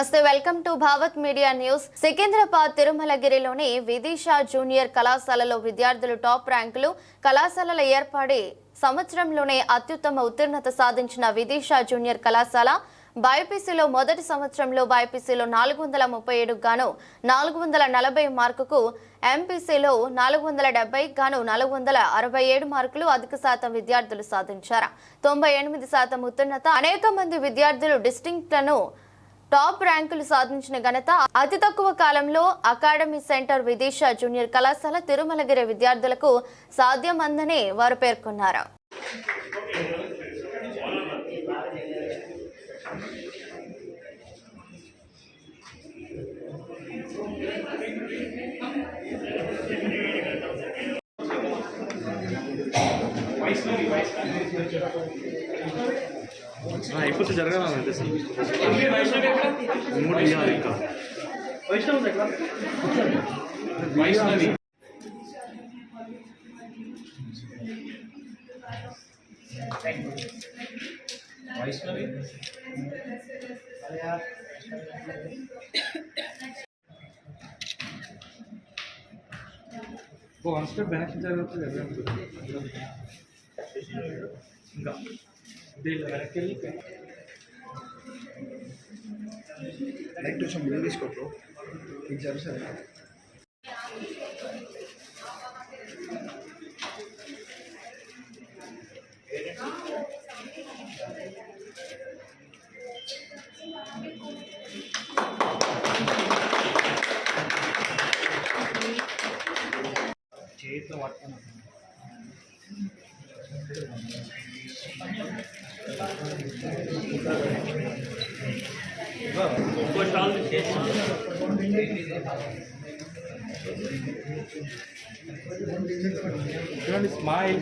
నమస్తే welcome to Bhavat media news. Secunderabad తిరుమలగిరిలోని Vidisha junior కళాశాలలో విద్యార్థులు టాప్ ర్యాంకులు కళాశాలల ఏర్పడి సంవత్సరంలోనే అత్యుత్తమ ఉత్తీర్ణత సాధించిన విదిషా జూనియర్ కళాశాల బైపీసీలో మొదటి సంవత్సరంలో బైపీసీలో నాలుగు వందల ముప్పై ఏడు గాను నాలుగు వందల నలభై మార్కుకు ఎంపీసీలో నాలుగు వందల డెబ్బై గాను నాలుగు వందల అరవై ఏడు మార్కులు అధిక శాతం విద్యార్థులు సాధించారు. తొంభై ఎనిమిది శాతం ఉత్తీర్ణత అనేక మంది విద్యార్థులు డిస్టింక్ట్లను టాప్ ర్యాంకులు సాధించిన ఘనత అతి తక్కువ కాలంలో అకాడమీ సెంటర్ విదేశ జూనియర్ కళాశాల తిరుమలగిరి విద్యార్థులకు సాధ్యమందని వారు పేర్కొన్నారు. అయిపోతే జరగాలంటే మూడు ఇవ్వాలి ఇంకా. వన్ స్టెప్ వెనక్కి జరగచ్చు ఇంకా. దీనిలో వెనక్కి వెళ్ళి లైట్ కొంచెం ముందు తీసుకోట్లు మీకు తెలుసా చేతిలో పట్టుకున్నాను చూడండి స్మైల్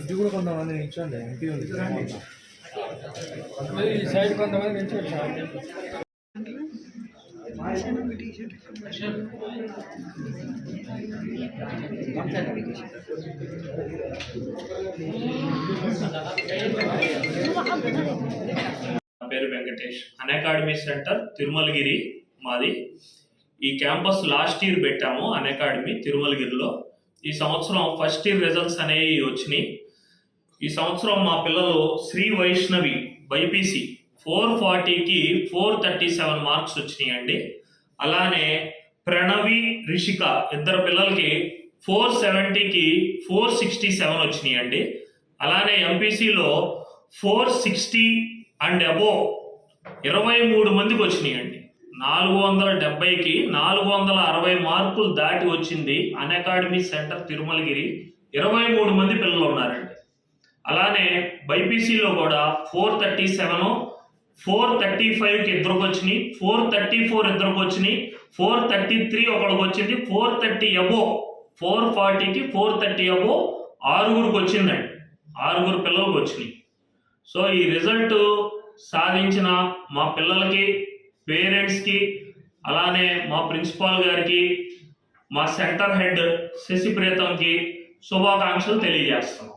ఇది కూడా కొంతమంది నిల్చోండి ఎంపీ ఉంది. సైడ్ కొంతమంది నిల్చోండి. నా పేరు Venkatesh. Unacademy centre Tirumalagiri మాది. ఈ క్యాంపస్ లాస్ట్ ఇయర్ పెట్టాము అన్ అకాడమీ తిరుమలగిరిలో. ఈ సంవత్సరం ఫస్ట్ ఇయర్ రిజల్ట్స్ అనేవి వచ్చినాయి. ఈ సంవత్సరం మా పిల్లలు శ్రీ వైష్ణవి బైపీసీ ఫోర్ ఫార్టీకి ఫోర్ థర్టీ సెవెన్ మార్క్స్ వచ్చినాయండి. అలానే ప్రణవి రిషిక ఇద్దరు పిల్లలకి ఫోర్ సెవెంటీకి ఫోర్ సిక్స్టీ సెవెన్ వచ్చినాయండి. అలానే ఎంపీసీలో ఫోర్ సిక్స్టీ అండ్ అబోవ్ ఇరవై మూడు మందికి వచ్చినాయండి. నాలుగు వందల డెబ్బైకి నాలుగు వందల అరవై మార్కులు దాటి వచ్చింది అన్ అకాడమీ సెంటర్ తిరుమలగిరి. ఇరవై మూడు మంది పిల్లలు ఉన్నారండి. అలానే బైపీసీలో కూడా four thirty seven four thirty ఫైవ్కి ఇద్దరికి వచ్చినాయి ఫోర్ థర్టీ ఫోర్ ఇద్దరికి వచ్చినాయి ఫోర్ థర్టీ త్రీ ఒకరికి వచ్చింది ఫోర్ థర్టీ అబో ఫోర్ ఫార్టీకి ఫోర్ థర్టీ అబో ఆరుగురికి వచ్చిందండి ఆరుగురు పిల్లలకు వచ్చినాయి సో ఈ రిజల్ట్ సాధించిన మా పిల్లలకి పేరెంట్స్కి అలానే మా ప్రిన్సిపాల్ గారికి మా సెంటర్ హెడ్ శశి ప్రీతంకి శుభాకాంక్షలు తెలియజేస్తున్నాం.